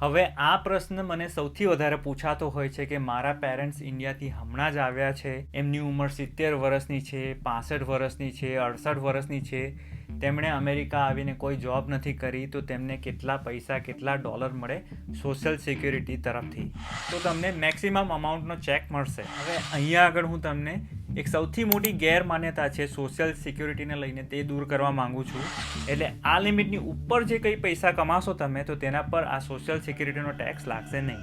હવે આ પ્રશ્ન મને સૌથી વધારે પૂછાતો હોય છે કે મારા પેરેન્ટ્સ ઇન્ડિયાથી હમણાં જ આવ્યા છે, એમની ઉંમર સિત્તેર વર્ષની છે, પાસઠ વર્ષની છે, અડસઠ વર્ષની છે, તેમણે અમેરિકા આવીને કોઈ જોબ નથી કરી, તો તેમને કેટલા પૈસા, કેટલા ડોલર મળે સોશિયલ સિક્યુરિટી તરફથી? તો તમને મેક્સિમમ અમાઉન્ટનો ચેક મળશે. હવે અહીંયા આગળ હું તમને એક સૌથી મોટી ગેરમાન્યતા છે સોશિયલ સિક્યુરિટીને લઈને તે દૂર કરવા માંગુ છું. એટલે આ લિમિટની ઉપર જે કંઈ પૈસા કમાશો તમે, તો તેના પર આ સોશિયલ સિક્યુરિટીનો ટેક્સ લાગશે નહીં.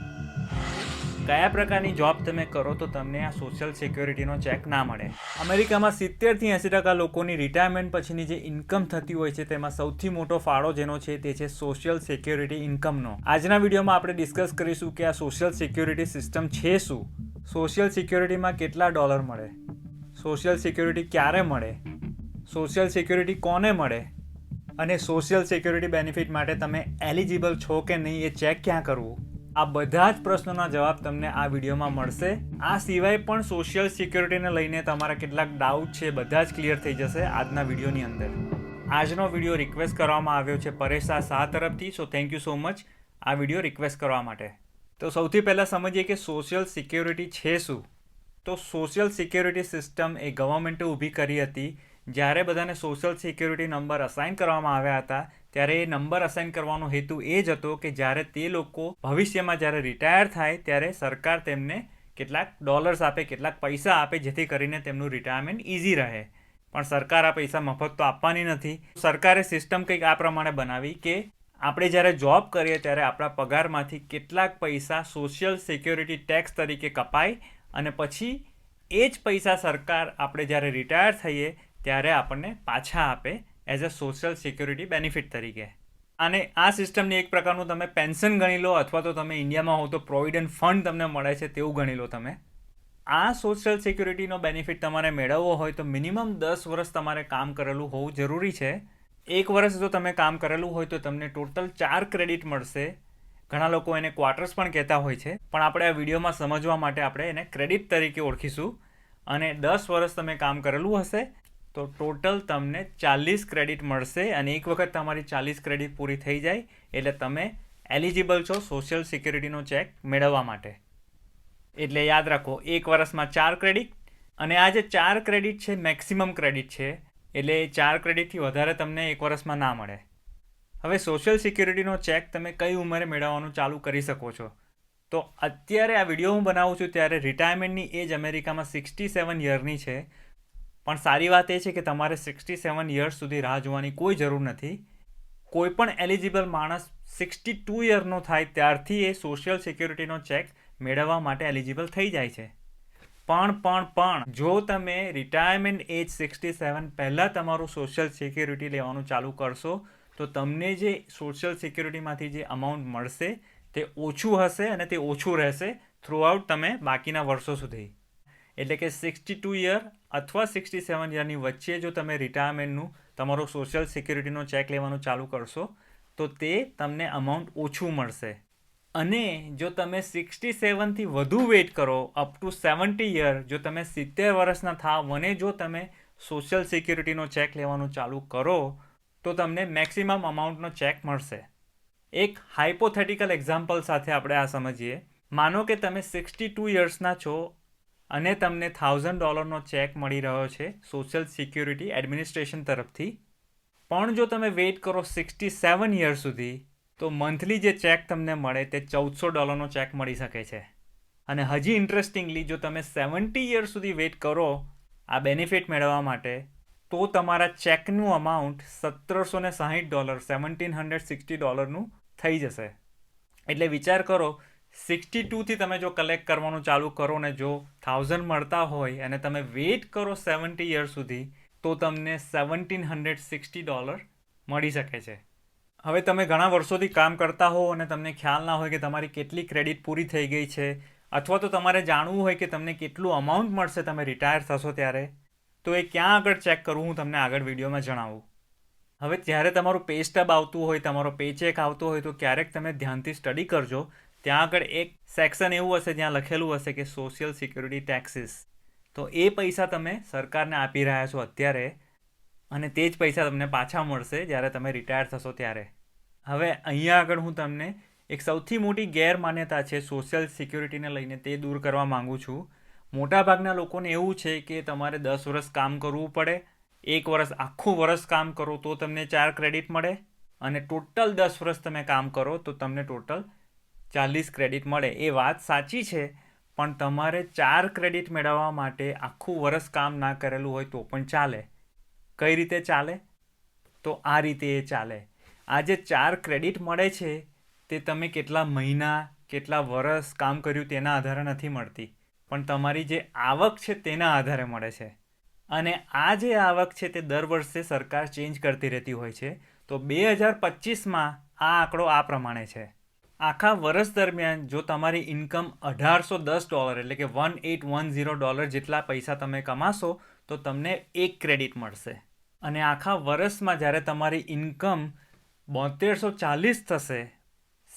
કયા પ્રકારની જોબ તમે કરો તો તમને આ સોશિયલ સિક્યુરિટીનો ચેક ના મળે. અમેરિકામાં સિત્તેરથી એંસી ટકા લોકોની રિટાયરમેન્ટ પછીની જે ઇન્કમ થતી હોય છે, તેમાં સૌથી મોટો ફાળો જેનો છે તે છે સોશિયલ સિક્યુરિટી ઇન્કમનો આજના વિડીયોમાં આપણે ડિસ્કસ કરીશું કે આ સોશિયલ સિક્યુરિટી સિસ્ટમ છે શું? સોશિયલ સિક્યુરિટીમાં કેટલા ડોલર મળે? સોશિયલ સિક્યુરિટી ક્યારે મળે? સોશિયલ સિક્યુરિટી કોને મળે? અને સોશિયલ સિક્યુરિટી બેનિફિટ માટે તમે એલિજિબલ છો કે નહીં એ ચેક ક્યાં કરવું? આ બધા જ પ્રશ્નોના જવાબ તમને આ વિડીયોમાં મળશે. આ સિવાય પણ સોશિયલ સિક્યુરિટીને લઈને તમારા કેટલાક ડાઉટ છે, બધા જ ક્લિયર થઈ જશે આજના વિડીયોની અંદર. આજનો વીડિયો રિક્વેસ્ટ કરવામાં આવ્યો છે પરેશ શાહ તરફથી so thank you so much આ વીડિયો રિક્વેસ્ટ કરવા માટે. તો સૌથી પહેલાં સમજીએ કે સોશિયલ સિક્યુરિટી છે શું? તો સોશિયલ સિક્યોરિટી સિસ્ટમ એ ગવર્મેન્ટે ઊભી કરી હતી. જ્યારે બધાને સોશિયલ સિક્યોરિટી નંબર અસાઇન કરવામાં આવ્યા હતા, ત્યારે એ નંબર અસાઇન કરવાનો હેતુ એ જ હતો કે જ્યારે તે લોકો ભવિષ્યમાં જ્યારે રિટાયર થાય, ત્યારે સરકાર તેમને કેટલાક ડોલર્સ આપે, કેટલાક પૈસા આપે, જેથી કરીને તેમનું રિટાયરમેન્ટ ઇઝી રહે. પણ સરકાર આ પૈસા મફત તો આપવાની નથી. સરકારે સિસ્ટમ કંઈક આ પ્રમાણે બનાવી કે આપણે જ્યારે જોબ કરીએ ત્યારે આપણા પગારમાંથી કેટલાક પૈસા સોશિયલ સિક્યોરિટી ટેક્સ તરીકે કપાય અને પછી એ જ પૈસા સરકાર આપણે જ્યારે રિટાયર થઈએ, ત્યારે આપણને પાછા આપે as a social security benefit તરીકે. અને આ સિસ્ટમની એક પ્રકારનું તમે પેન્શન ગણી લો અથવા તો તમે ઇન્ડિયામાં હો તો પ્રોવિડન્ટ ફંડ તમને મળે છે તેવું ગણી લો તમે. આ સોશિયલ સિક્યુરિટીનો બેનિફિટ તમારે મેળવવો હોય તો મિનિમમ દસ વર્ષ તમારે કામ કરેલું હોવું જરૂરી છે. એક વર્ષ જો તમે કામ કરેલું હોય તો તમને ટોટલ ચાર ક્રેડિટ મળશે. ઘણા લોકો એને ક્વાર્ટર્સ પણ કહેતા હોય છે, પણ આપણે આ વિડીયોમાં સમજવા માટે આપણે એને ક્રેડિટ તરીકે ઓળખીશું. અને દસ વર્ષ તમે કામ કરેલું હશે, તો ટોટલ તમને ચાલીસ ક્રેડિટ મળશે અને એક વખત તમારી ચાલીસ ક્રેડિટ પૂરી થઈ જાય, એટલે તમે એલિજિબલ છો સોશિયલ સિક્યુરિટીનો ચેક મેળવવા માટે. એટલે યાદ રાખો, એક વર્ષમાં ચાર ક્રેડિટ અને આ જે ચાર ક્રેડિટ છે મેક્સિમમ ક્રેડિટ છે, એટલે ચાર ક્રેડિટથી વધારે તમને એક વર્ષમાં ના મળે. હવે સોશિયલ સિક્યુરિટીનો ચેક તમે કઈ ઉંમરે મેળવવાનું ચાલુ કરી શકો છો? તો અત્યારે આ વીડિયો હું બનાવું છું ત્યારે રિટાયરમેન્ટની એજ અમેરિકામાં સિક્સટી સેવન યરની છે. પણ સારી વાત એ છે કે તમારે સિક્સટી સેવન યર્સ સુધી રાહ જોવાની કોઈ જરૂર નથી. કોઈ પણ એલિજિબલ માણસ સિક્સટી ટુ યરનો થાય ત્યારથી એ સોશિયલ સિક્યુરિટીનો ચેક મેળવવા માટે એલિજિબલ થઈ જાય છે. પણ પણ પણ, જો તમે રિટાયરમેન્ટ એજ સિક્સટી સેવન પહેલાં તમારું સોશિયલ સિક્યુરિટી લેવાનું ચાલુ કરશો તો તમને જે સોશિયલ સિક્યુરિટીમાંથી જે અમાઉન્ટ મળશે, તે ઓછું હશે અને તે ઓછું રહેશે થ્રુઆઉટ તમે બાકીના વર્ષો સુધી. એટલે કે સિક્સટી ટુ યર અથવા સિક્સટી સેવન યરની વચ્ચે જો તમે રિટાયરમેન્ટનું તમારો સોશિયલ સિક્યુરિટીનો ચેક લેવાનું ચાલુ કરશો, તો તે તમને અમાઉન્ટ ઓછું મળશે. અને જો તમે સિક્સટી સેવનથી વધુ વેઇટ કરો અપ ટુ સેવન્ટી યર જો તમે સિત્તેર વર્ષના થાવ અને જો તમે સોશિયલ સિક્યુરિટીનો ચેક લેવાનું ચાલુ કરો તો તમને મેક્સિમમ અમાઉન્ટનો ચેક મળશે. એક હાઇપોથેટિકલ એક્ઝામ્પલ સાથે આપણે આ સમજીએ. માનો કે તમે સિક્સટી ટુ યર્સના છો અને તમને થાઉઝન્ડ ડોલરનો ચેક મળી રહ્યો છે સોશિયલ સિક્યુરિટી એડમિનિસ્ટ્રેશન તરફથી. પણ જો તમે વેઇટ કરો સિક્સટી સેવન યર સુધી, તો મંથલી જે ચેક તમને મળે તે ચૌદસો ડોલરનો ચેક મળી શકે છે. અને હજી ઇન્ટરેસ્ટિંગલી જો તમે સેવન્ટી યર સુધી વેઇટ કરો, આ બેનિફિટ મેળવવા માટે તો તમારા ચેકનું અમાઉન્ટ સત્તરસો ને સાહીઠ ડોલર સેવન્ટીન હંડ્રેડ સિક્સટી ડોલરનું થઈ જશે. એટલે વિચાર કરો સિક્સટી ટુથી તમે જો કલેક્ટ કરવાનું ચાલુ કરો ને જો થાઉઝન્ડ મળતા હોય અને તમે વેઇટ કરો સેવન્ટી યર સુધી, તો તમને સેવન્ટીન હંડ્રેડ સિક્સટી ડોલર મળી શકે છે. હવે તમે ઘણા વર્ષોથી કામ કરતા હો અને તમને ખ્યાલ ના હોય કે તમારી કેટલી ક્રેડિટ પૂરી થઈ ગઈ છે, અથવા તો તમારે જાણવું હોય કે તમને કેટલું અમાઉન્ટ મળશે તમે રિટાયર થશો ત્યારે તો એ ક્યાં આગળ ચેક કરવું હું તમને આગળ વિડીયોમાં જણાવું. હવે જ્યારે તમારું પે સ્ટબ આવતું હોય, તમારો પે ચેક આવતો હોય, તો ક્યારેક તમે ધ્યાનથી સ્ટડી કરજો. ત્યાં આગળ એક સેક્શન એવું હશે, જ્યાં લખેલું હશે કે સોશિયલ સિક્યુરિટી ટેક્સીસ તો એ પૈસા તમે સરકારને આપી રહ્યા છો અત્યારે, અને તે જ પૈસા તમને પાછા મળશે જ્યારે તમે રિટાયર થશો ત્યારે. હવે અહીંયા આગળ હું તમને એક સૌથી મોટી ગેરમાન્યતા છે સોશિયલ સિક્યુરિટીને લઈને તે દૂર કરવા માગું છું. મોટાભાગના લોકોને એવું છે કે તમારે દસ વર્ષ કામ કરવું પડે, એક વર્ષ, આખું વર્ષ કામ કરો તો તમને ચાર ક્રેડિટ મળે અને ટોટલ દસ વર્ષ તમે કામ કરો તો તમને ટોટલ ચાલીસ ક્રેડિટ મળે. એ વાત સાચી છે, પણ તમારે ચાર ક્રેડિટ મેળવવા માટે આખું વર્ષ કામ ના કરેલું હોય તો પણ ચાલે. કઈ રીતે ચાલે? તો આ રીતે એ ચાલે. આ જે ચાર ક્રેડિટ મળે છે, તે તમે કેટલા મહિના, કેટલા વર્ષ કામ કર્યું તેના આધારે નથી મળતી. પણ તમારી જે આવક છે તેના આધારે મળે છે. અને આ જે આવક છે તે દર વર્ષે સરકાર ચેન્જ કરતી રહેતી હોય છે. તો બે હજાર પચીસમાં આ આંકડો આ પ્રમાણે છે. આખા વર્ષ દરમિયાન જો તમારી ઇન્કમ અઢારસો દસ ડોલર એટલે કે one eight one zero dollar જેટલા પૈસા તમે કમાશો, તો તમને એક ક્રેડિટ મળશે. અને આખા વર્ષમાં જ્યારે તમારી ઇન્કમ બોતેરસો ચાલીસ થશે,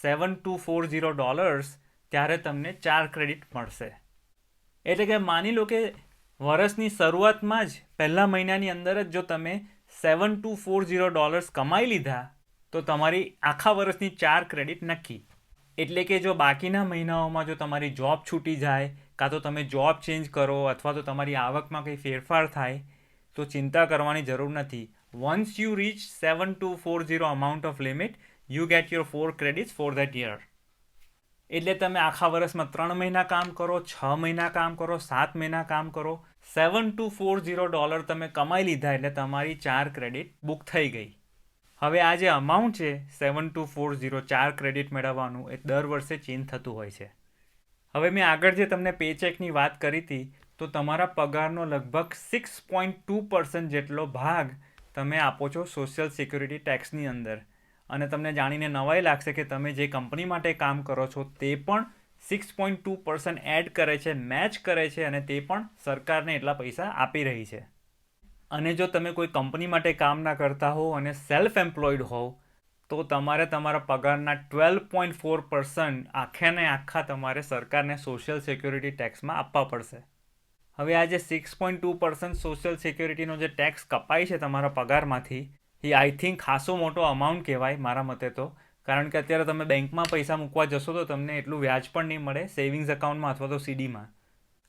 seven two four zero dollars, ત્યારે તમને ચાર ક્રેડિટ મળશે. એટલે કે માની લો કે વર્ષની શરૂઆતમાં જ પહેલા મહિનાની અંદર જ જો તમે seven two four zero dollars કમાઈ લીધા, તો તમારી આખા વર્ષની ચાર ક્રેડિટ નક્કી. એટલે કે જો બાકીના મહિનાઓમાં જો તમારી જોબ છૂટી જાય, કાં તો તમે જોબ ચેન્જ કરો અથવા તો તમારી આવકમાં કંઈ ફેરફાર થાય, તો ચિંતા કરવાની જરૂર નથી. Once you reach seven two four zero amount of limit you get your four credits for that year એટલે તમે આખા વર્ષમાં ત્રણ મહિના કામ કરો, છ મહિના કામ કરો, સાત મહિના કામ કરો seven two four zero dollar તમે કમાઈ લીધા એટલે તમારી ચાર ક્રેડિટ બુક થઈ ગઈ. હવે આ જે અમાઉન્ટ છે સેવન ટુ ફોર ઝીરો ચાર ક્રેડિટ મેળવવાનું, એ દર વર્ષે ચેન્જ થતું હોય છે. હવે મેં આગળ જે તમને પેચેકની વાત કરી હતી, તો તમારા પગારનો લગભગ સિક્સ પોઈન્ટ ટુ પર્સન્ટ જેટલો ભાગ તમે આપો છો સોશિયલ સિક્યુરિટી ટેક્સની અંદર. અને તમને જાણીને નવાઈ લાગશે કે તમે જે કંપની માટે કામ કરો છો, તે પણ six point two percent add કરે છે મેચ કરે છે અને તે પણ સરકારને એટલા પૈસા આપી રહી છે. અને જો તમે કોઈ કંપની માટે કામ ના કરતા હો અને સેલ્ફ એમ્પ્લોયડ હોવ, તો તમારે તમારા પગારના ટ્વેલ્વ પોઈન્ટ ફોર પર્સન્ટ આખે ને આખા તમારે સરકારને સોશિયલ સિક્યુરિટી ટેક્સમાં આપવા પડશે. હવે આ જે six point two percent social સિક્યુરિટીનો જે ટેક્સ કપાય છે તમારા પગારમાંથી એ આઈ થિંક ખાસો મોટો અમાઉન્ટ કહેવાય મારા મતે તો. કારણ કે અત્યારે તમે બેંકમાં પૈસા મૂકવા જશો તો તમને એટલું વ્યાજ પણ નહીં મળે સેવિંગ્સ એકાઉન્ટમાં અથવા તો સીડીમાં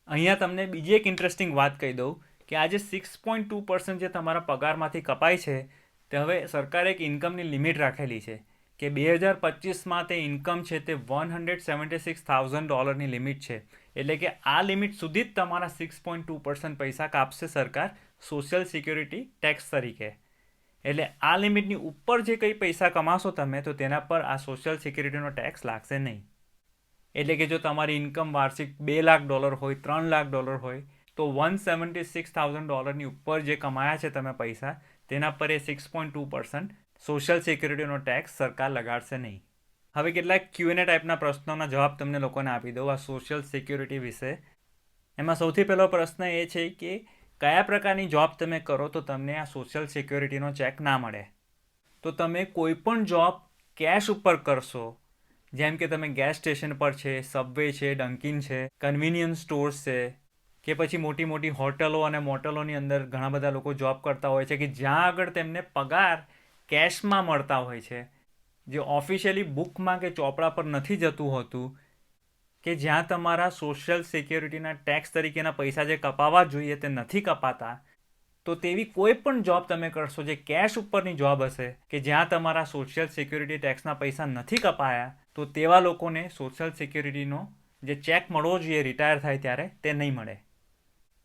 અહીંયા તમને બીજી એક ઇન્ટરેસ્ટિંગ વાત કહી દઉં કે આજે સિક્સ પોઈન્ટ ટુ પર્સન્ટ જે તમારા પગારમાંથી કપાય છે, તે હવે સરકારે એક ઇન્કમની લિમિટ રાખેલી છે કે બે હજાર પચીસમાં તે ઇન્કમ છે તે one hundred seventy six thousand ડોલરની લિમિટ છે. એટલે કે આ લિમિટ સુધી જ તમારા સિક્સ પોઈન્ટ ટુ પર્સન્ટ પૈસા કાપશે સરકાર સોશિયલ સિક્યુરિટી ટેક્સ તરીકે. એટલે આ લિમિટની ઉપર જે કંઈ પૈસા કમાશો તમે, તો તેના પર આ સોશિયલ સિક્યુરિટીનો ટેક્સ લાગશે નહીં. એટલે કે જો તમારી ઇન્કમ વાર્ષિક બે લાખ ડોલર હોય, ત્રણ લાખ ડોલર હોય, તો વન સેવન્ટી સિક્સ થાઉઝન્ડ ડોલરની ઉપર જે કમાયા છે તમે પૈસા, તેના પર એ six point two percent social સિક્યુરિટીનો tax સરકાર લગાડશે નહીં. હવે કેટલાક ક્યુએનએ ટાઈપના પ્રશ્નોના જવાબ તમને લોકોને આપી દઉં આ સોશિયલ સિક્યુરિટી વિશે. એમાં સૌથી પહેલો પ્રશ્ન એ છે કે કયા પ્રકારની જોબ તમે કરો તો તમને આ સોશિયલ સિક્યોરિટીનો ચેક ના મળે? તો તમે કોઈ પણ જોબ કેશ ઉપર કરશો. જેમ કે તમે ગેસ સ્ટેશન પર છે સબવે છે ડંકિન છે કન્વિનિયન્સ સ્ટોર્સ છે, કે પછી મોટી મોટી હોટલો અને મોટલોની અંદર ઘણા બધા લોકો જોબ કરતા હોય છે કે જ્યાં આગળ તેમને પગાર કેશમાં મળતા હોય છે. જે ઓફિશિયલી બુકમાં કે ચોપડા પર નથી જતું હોતું કે જ્યાં તમારા સોશિયલ સિક્યોરિટીના ટેક્સ તરીકેના પૈસા જે કપાવા જોઈએ તે નથી કપાતા, તો તેવી કોઈ પણ જોબ તમે કરશો જે કેશ ઉપરની જોબ હશે, કે જ્યાં તમારા સોશિયલ સિક્યોરિટી ટેક્સના પૈસા નથી કપાયા, તો તેવા લોકોને સોશિયલ સિક્યુરિટીનો જે ચેક મળવો જોઈએ રિટાયર થાય ત્યારે, તે નહીં મળે.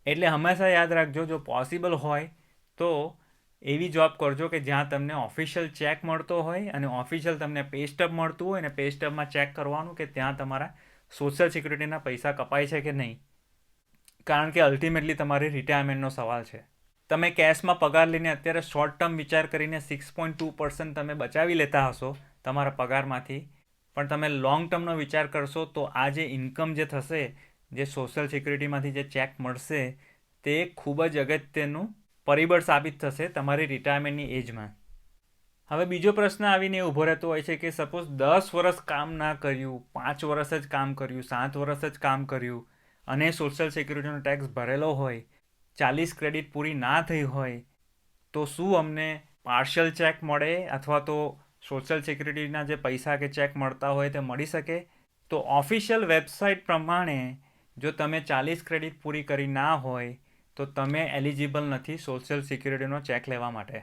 એટલે હંમેશા યાદ રાખજો, જો પોસિબલ હોય, તો એવી જોબ કરજો કે જ્યાં તમને ઓફિશિયલ ચેક મળતો હોય અને ઓફિશિયલ તમને પે સ્ટબ મળતું હોય અને પે સ્ટબમાં ચેક કરવાનું કે ત્યાં તમારા સોશિયલ સિક્યુરિટીના પૈસા કપાય છે કે નહીં? કારણ કે અલ્ટિમેટલી તમારી રિટાયરમેન્ટનો સવાલ છે. તમે કેશમાં પગાર લઈને અત્યારે શોર્ટ ટર્મ વિચાર કરીને સિક્સ પોઈન્ટ ટુ પર્સન્ટ તમે બચાવી લેતા હશો તમારા પગારમાંથી. પણ તમે લોંગ ટર્મનો વિચાર કરશો તો આ જે ઇન્કમ જે થશે, જે સોશિયલ સિક્યુરિટીમાંથી જે ચેક મળશે, તે ખૂબ જ અગત્યનું પરિબળ સાબિત થશે તમારી રિટાયરમેન્ટની એજમાં હવે બીજો પ્રશ્ન આવીને ઊભો રહેતો હોય છે કે સપોઝ દસ વર્ષ કામ ના કર્યું, પાંચ વર્ષ જ કામ કર્યું, સાત વર્ષ જ કામ કર્યું અને સોશિયલ સિક્યુરિટીનો ટેક્સ ભરેલો હોય, ચાલીસ ક્રેડિટ પૂરી ના થઈ હોય, તો શું અમને પાર્શિયલ ચેક મળે અથવા તો સોશિયલ સિક્યુરિટીના જે પૈસા કે ચેક મળતા હોય તે મળી શકે? તો ઓફિશિયલ વેબસાઇટ પ્રમાણે જો તમે ચાલીસ ક્રેડિટ પૂરી કરી ના હોય, તો તમે એલિજિબલ નથી સોશિયલ સિક્યુરિટીનો ચેક લેવા માટે.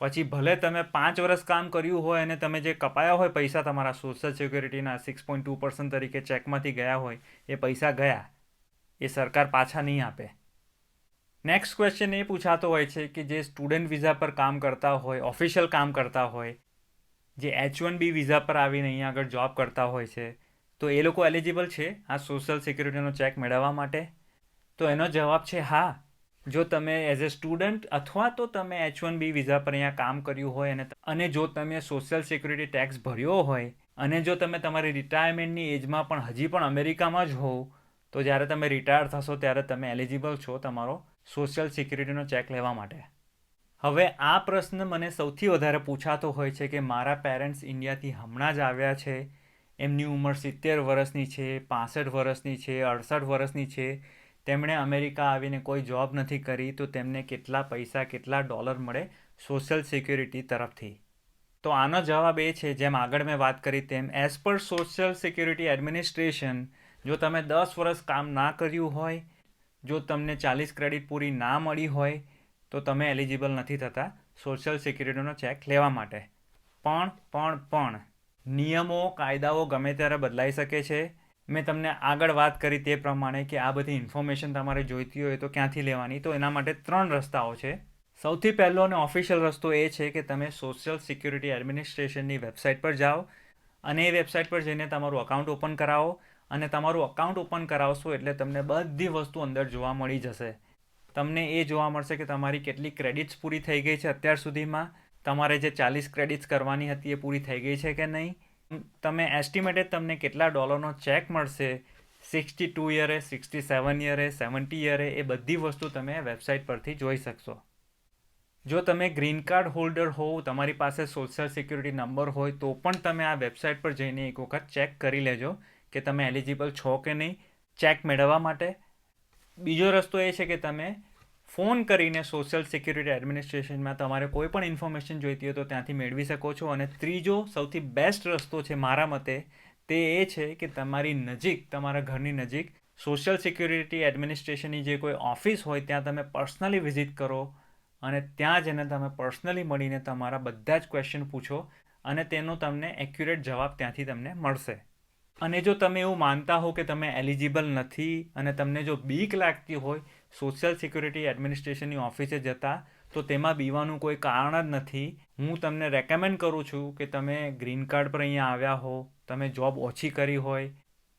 પછી ભલે તમે પાંચ વર્ષ કામ કર્યું હોય અને તમે જે કપાયા હોય પૈસા તમારા સોશિયલ સિક્યુરિટીના સિક્સ પોઈન્ટ ટુ પર્સન્ટ તરીકે ચેકમાંથી ગયા હોય, એ પૈસા ગયા. એ સરકાર પાછા નહીં આપે. નેક્સ્ટ ક્વેશ્ચન એ પૂછાતો હોય છે કે જે સ્ટુડન્ટ વિઝા પર કામ કરતા હોય ઓફિશિયલ કામ કરતા હોય, જે એચ વન બી વિઝા પર આવીને અહીંયા આગળ જોબ કરતા હોય છે, તો એ લોકો એલિજિબલ છે આ સોશિયલ સિક્યુરિટીનો ચેક મેળવવા માટે? તો એનો જવાબ છે હા. જો તમે એઝ એ સ્ટુડન્ટ અથવા તો તમે એચ વન બી વિઝા પર અહીંયા કામ કર્યું હોય અને અને જો તમે સોશિયલ સિક્યુરિટી ટેક્સ ભર્યો હોય અને જો તમે તમારી રિટાયરમેન્ટની એજમાં પણ હજી પણ અમેરિકામાં જ હોવ, તો જ્યારે તમે રિટાયર થશો ત્યારે તમે એલિજિબલ છો તમારો સોશિયલ સિક્યુરિટીનો ચેક લેવા માટે. હવે આ પ્રશ્ન મને સૌથી વધારે પૂછાતો હોય છે કે મારા પેરેન્ટ્સ ઇન્ડિયાથી હમણાં જ આવ્યા છે, એમની ઉંમર સિત્તેર વર્ષની છે, પાસઠ વર્ષની છે, અડસઠ વર્ષની છે તેમણે અમેરિકા આવીને કોઈ જોબ નથી કરી તો તેમને કેટલા પૈસા, કેટલા ડોલર મળે સોશિયલ સિક્યુરિટી તરફથી? તો આનો જવાબ એ છે, જેમ આગળ મેં વાત કરી તેમ as per social security administration જો તમે દસ વર્ષ કામ ના કર્યું હોય, જો તમને ચાલીસ ક્રેડિટ પૂરી ના મળી હોય, તો તમે એલિજિબલ નથી થતા સોશિયલ સિક્યુરિટીનો ચેક લેવા માટે. પણ પણ પણ, નિયમો, કાયદાઓ ગમે ત્યારે બદલાઈ શકે છે. મેં તમને આગળ વાત કરી તે પ્રમાણે કે આ બધી ઇન્ફોર્મેશન તમારે જોઈતી હોય તો ક્યાંથી લેવાની? તો એના માટે ત્રણ રસ્તાઓ છે. સૌથી પહેલો અને ઓફિશિયલ રસ્તો એ છે કે તમે સોશિયલ સિક્યુરિટી એડમિનિસ્ટ્રેશનની વેબસાઇટ પર જાઓ અને એ વેબસાઇટ પર જઈને તમારું અકાઉન્ટ ઓપન કરાવો અને તમારું અકાઉન્ટ ઓપન કરાવશો એટલે તમને બધી વસ્તુ અંદર જોવા મળી જશે. તમને એ જોવા મળશે કે તમારી કેટલી ક્રેડિટ્સ પૂરી થઈ ગઈ છે અત્યાર સુધીમાં. તમારે જે ચાલીસ ક્રેડિટ્સ કરવાની હતી એ પૂરી થઈ ગઈ છે કે નહીં? તમે એસ્ટિમેટેડ તમને કેટલા ડોલરનો ચેક મળશે? સિક્સટી ટુ યરે સિક્સટી સેવન યરે સેવન્ટી યરે એ બધી વસ્તુ તમે વેબસાઇટ પરથી જોઈ શકશો. જો તમે ગ્રીન કાર્ડ હોલ્ડર હોવ, તમારી પાસે સોશિયલ સિક્યુરિટી નંબર હોય, તો પણ તમે આ વેબસાઇટ પર જઈને એક વખત ચેક કરી લેજો કે તમે એલિજિબલ છો કે નહીં. ચેક મેળવવા માટે. બીજો રસ્તો એ છે કે તમે ફોન કરીને સોશિયલ સિક્યુરિટી એડમિનિસ્ટ્રેશનમાં તમારે કોઈ પણ ઇન્ફોર્મેશન જોઈતી હોય તો ત્યાંથી મેળવી શકો છો. અને ત્રીજો, સૌથી બેસ્ટ રસ્તો છે મારા મતે તે એ છે કે તમારી નજીક, તમારા ઘરની નજીક સોશિયલ સિક્યુરિટી એડમિનિસ્ટ્રેશનની જે કોઈ ઓફિસ હોય ત્યાં તમે પર્સનલી વિઝિટ કરો અને ત્યાં જઈને તમે પર્સનલી મળીને તમારા બધા જ ક્વેશ્ચન પૂછો અને તેનો તમને એક્યુરેટ જવાબ ત્યાંથી તમને મળશે. અને જો તમે એવું માનતા હો કે તમે એલિજિબલ નથી અને તમને જો બીક લાગતી હોય સોશિયલ સિક્યુરિટી એડમિનિસ્ટ્રેશનની ઓફિસે જતા, તો તેમાં બીવાનું કોઈ કારણ જ નથી. હું તમને રેકમેન્ડ કરું છું કે તમે ગ્રીન કાર્ડ પર અહીંયા આવ્યા હો, તમે જોબ ઓછી કરી હોય,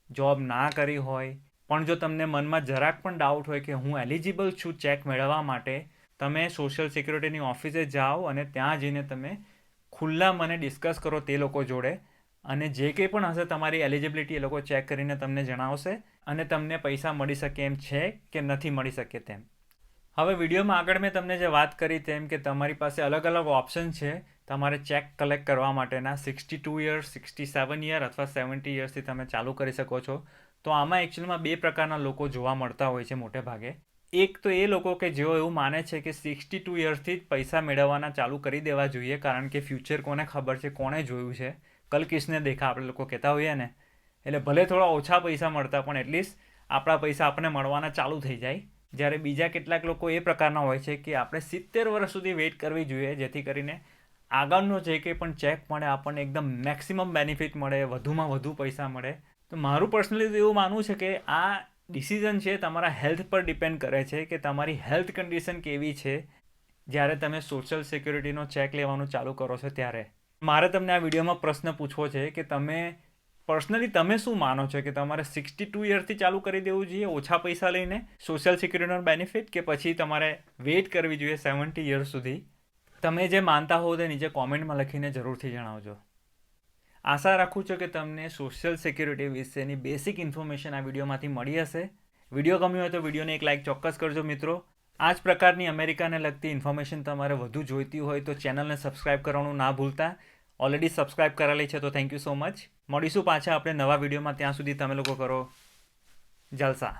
જોબ ના કરી હોય, પણ જો તમને મનમાં જરાક પણ ડાઉટ હોય કે હું એલિજિબલ છું ચેક મેળવવા માટે, તમે સોશિયલ સિક્યુરિટીની ઓફિસે જાઓ અને ત્યાં જઈને તમે ખુલ્લા મને ડિસ્કસ કરો તે લોકો જોડે. અને જે કંઈ પણ હશે તમારી એલિજિબિલિટી એ લોકો ચેક કરીને તમને જણાવશે. અને તમને પૈસા મળી શકે એમ છે કે નથી મળી શકે તેમ. હવે વિડીયોમાં આગળ મેં તમને જે વાત કરી તેમ કે તમારી પાસે અલગ અલગ ઓપ્શન છે. તમારે ચેક કલેક્ટ કરવા માટેના sixty two years, sixty seven year અથવા સેવન્ટી યર્સથી તમે ચાલુ કરી શકો છો. તો આમાં એકચ્યુઅલમાં બે પ્રકારના લોકો જોવા મળતા હોય છે મોટે ભાગે. એક તો એ લોકો કે જેઓ એવું માને છે કે સિક્સટી ટુ યર્સથી જ પૈસા મેળવવાના ચાલુ કરી દેવા જોઈએ, કારણ કે ફ્યુચર કોને ખબર છે, કોણે જોયું છે? કલકિશને દેખા, આપણે લોકો કહેતા હોઈએ ને. એટલે ભલે થોડા ઓછા પૈસા મળતા, પણ એટલીસ્ટ આપણા પૈસા આપણને મળવાના ચાલુ થઈ જાય. જ્યારે બીજા કેટલાક લોકો એ પ્રકારના હોય છે કે આપણે સિત્તેર વર્ષ સુધી વેઇટ કરવી જોઈએ, જેથી કરીને આગળનો જે કંઈ પણ ચેક મળે, આપણને એકદમ મેક્સિમમ બેનિફિટ મળે, વધુમાં વધુ પૈસા મળે. તો મારું પર્સનલી એવું માનવું છે કે આ ડિસિઝન છે તમારા હેલ્થ પર ડિપેન્ડ કરે છે કે તમારી હેલ્થ કન્ડિશન કેવી છે જ્યારે તમે સોશિયલ સિક્યુરિટીનો ચેક લેવાનું ચાલુ કરો છો ત્યારે. મારે તમને આ વિડીયોમાં પ્રશ્ન પૂછવો છે કે તમે પર્સનલી તમે શું માનો છો કે તમારે સિક્સટી ટુ યરથી ચાલુ કરી દેવું જોઈએ, ઓછા પૈસા લઈને સોશિયલ સિક્યુરિટીનો બેનિફિટ કે પછી તમારે વેઇટ કરવી જોઈએ સેવન્ટી યર્સ સુધી? તમે જે માનતા હો તે નીચે કોમેન્ટમાં લખીને જરૂરથી જણાવજો. આશા રાખું છું કે તમને સોશિયલ સિક્યુરિટી વિશેની બેસિક ઇન્ફોર્મેશન આ વિડીયોમાંથી મળી હશે. વીડિયો ગમ્યો હોય તો વિડીયોને એક લાઇક ચોક્કસ કરજો મિત્રો. આ જ પ્રકારની અમેરિકાને લગતી ઇન્ફોર્મેશન તમારે વધુ જોઈતી હોય તો ચેનલને સબસ્ક્રાઇબ કરવાનું ના ભૂલતા. ઓલરેડી સબસ્ક્રાઇબ કરેલી છે, તો થેન્ક યુ સો મચ મળીશું પાછા આપણે નવા વિડીયોમાં. ત્યાં સુધી તમે લોકો કરો જલસા.